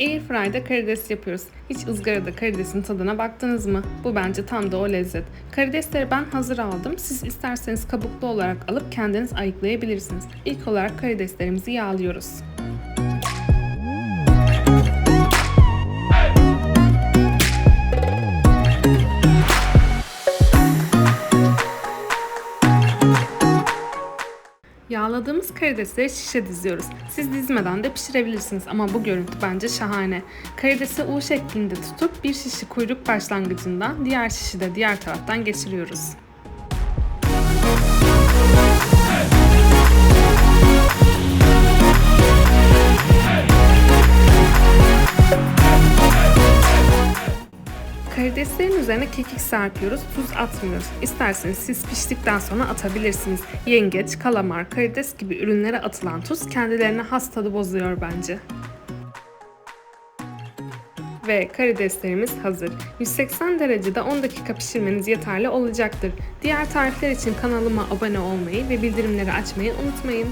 Airfry'da karides yapıyoruz. Hiç ızgarada karidesin tadına baktınız mı? Bu bence tam da o lezzet. Karidesleri ben hazır aldım. Siz isterseniz kabuklu olarak alıp kendiniz ayıklayabilirsiniz. İlk olarak karideslerimizi yağlıyoruz. Yağladığımız karidesleri şişe diziyoruz. Siz dizmeden de pişirebilirsiniz ama bu görüntü bence şahane. Karidesi U şeklinde tutup bir şişi kuyruk başlangıcından diğer şişi de diğer taraftan geçiriyoruz. Karideslerin üzerine kekik serpiyoruz, tuz atmıyoruz. İsterseniz siz piştikten sonra atabilirsiniz. Yengeç, kalamar, karides gibi ürünlere atılan tuz kendilerine has tadı bozuyor bence. Ve karideslerimiz hazır. 180 derecede 10 dakika pişirmeniz yeterli olacaktır. Diğer tarifler için kanalıma abone olmayı ve bildirimleri açmayı unutmayın.